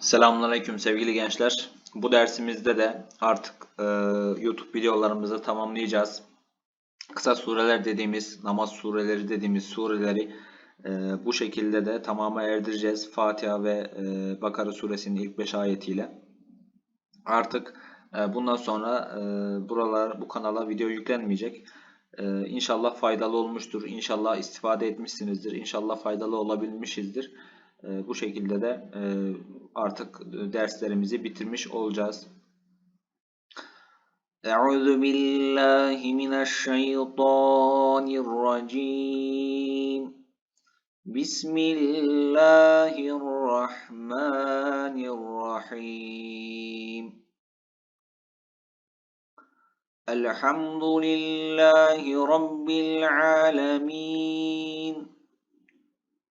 Selamünaleyküm sevgili gençler. Bu dersimizde de artık e, YouTube videolarımızı tamamlayacağız. Kısa sureler dediğimiz, namaz sureleri dediğimiz sureleri e, bu şekilde de tamama erdireceğiz. Fatiha ve e, Bakara suresinin ilk 5 ayetiyle. Artık e, bundan sonra e, buralar bu kanala video yüklenmeyecek. E, inşallah faydalı olmuştur. İnşallah istifade etmişsinizdir. İnşallah faydalı olabilmişizdir. E, bu şekilde de e, artık derslerimizi bitirmiş olacağız. Euzu billahi mineşşeytanirracim. Bismillahirrahmanirrahim. Elhamdülillahi rabbil alamin.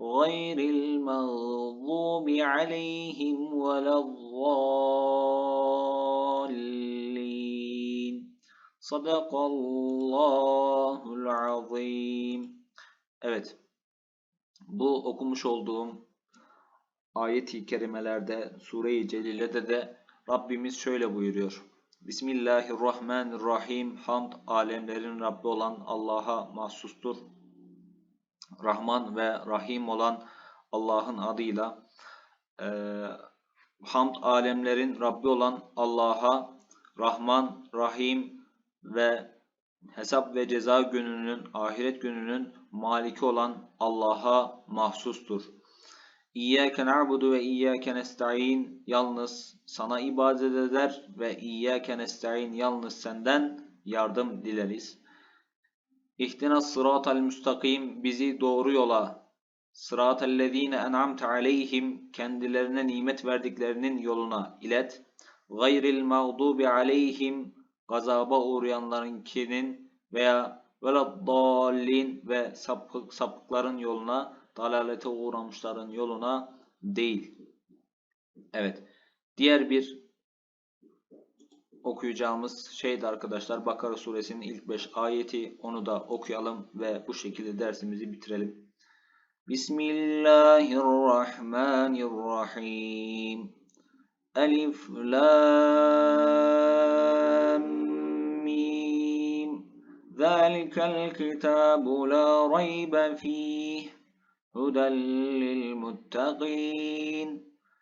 غير المغضوب عليهم ولا الضالين صدق الله العظيم Evet. Bu okumuş olduğum ayet-i kerimelerde Sure-i Celile'de de Rabbimiz şöyle buyuruyor. Bismillahirrahmanirrahim. Hamd alemlerin Rabbi olan Allah'a mahsustur. Rahman ve Rahim olan Allah'ın adıyla e, hamd alemlerin Rabbi olan Allah'a Rahman, Rahim ve hesap ve ceza gününün, ahiret gününün maliki olan Allah'a mahsustur. İyyâke na'budu ve iyyâke nesta'in yalnız sana ibadet eder ve iyyâke nesta'in yalnız senden yardım dileriz. İhtina sıratal müstakim bizi doğru yola sıratellezine en'amte aleyhim kendilerine nimet verdiklerinin yoluna ilet. Gayril mağdubi aleyhim gazaba uğrayanlarınkinin veya veleddallin ve sapık, sapıkların yoluna dalalete uğramışların yoluna değil. Evet. Diğer bir okuyacağımız şeydi arkadaşlar Bakara suresinin ilk 5 ayeti onu da okuyalım ve bu şekilde dersimizi bitirelim. Bismillahirrahmanirrahim. Elif Lam Mim. Zalikel kitabu la raybe fih. Huden lil muttaqin.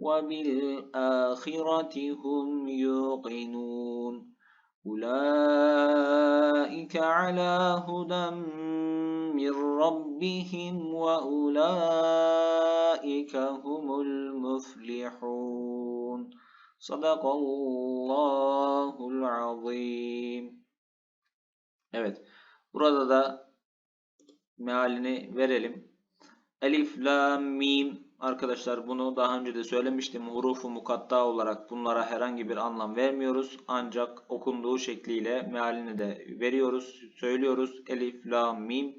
وبالآخرة هم يوقنون أولئك على هدى من ربهم وأولئك هم المفلحون صدق الله العظيم Evet. Burada da mealini verelim. Elif, la, mim. Arkadaşlar bunu daha önce de söylemiştim. Hurufu mukatta olarak bunlara herhangi bir anlam vermiyoruz. Ancak okunduğu şekliyle mealini de veriyoruz, söylüyoruz. Elif, la, mim.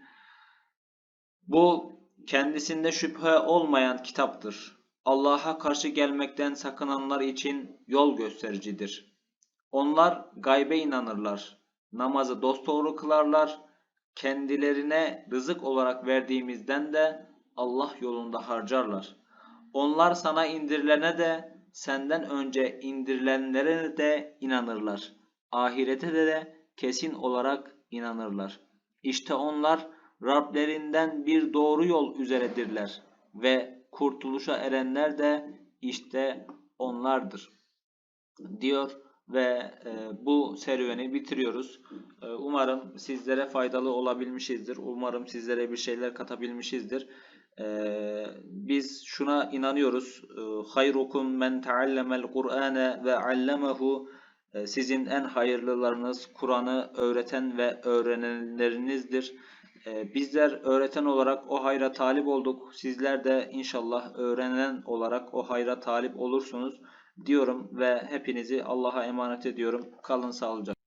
Bu kendisinde şüphe olmayan kitaptır. Allah'a karşı gelmekten sakınanlar için yol göstericidir. Onlar gaybe inanırlar. Namazı dosdoğru kılarlar. Kendilerine rızık olarak verdiğimizden de Allah yolunda harcarlar. Onlar sana indirilene de senden önce indirilenlere de inanırlar. Ahirete de, de kesin olarak inanırlar. İşte onlar Rablerinden bir doğru yol üzeredirler ve kurtuluşa erenler de işte onlardır diyor ve e, bu serüveni bitiriyoruz. E, umarım sizlere faydalı olabilmişizdir. Umarım sizlere bir şeyler katabilmişizdir. E, biz şuna inanıyoruz. E, Hayrukum men teallemel Kur'ane ve allemehu E, sizin en hayırlılarınız Kur'an'ı öğreten ve öğrenenlerinizdir. E, bizler öğreten olarak o hayra talip olduk. Sizler de inşallah öğrenen olarak o hayra talip olursunuz diyorum ve hepinizi Allah'a emanet ediyorum. Kalın sağlıcakla.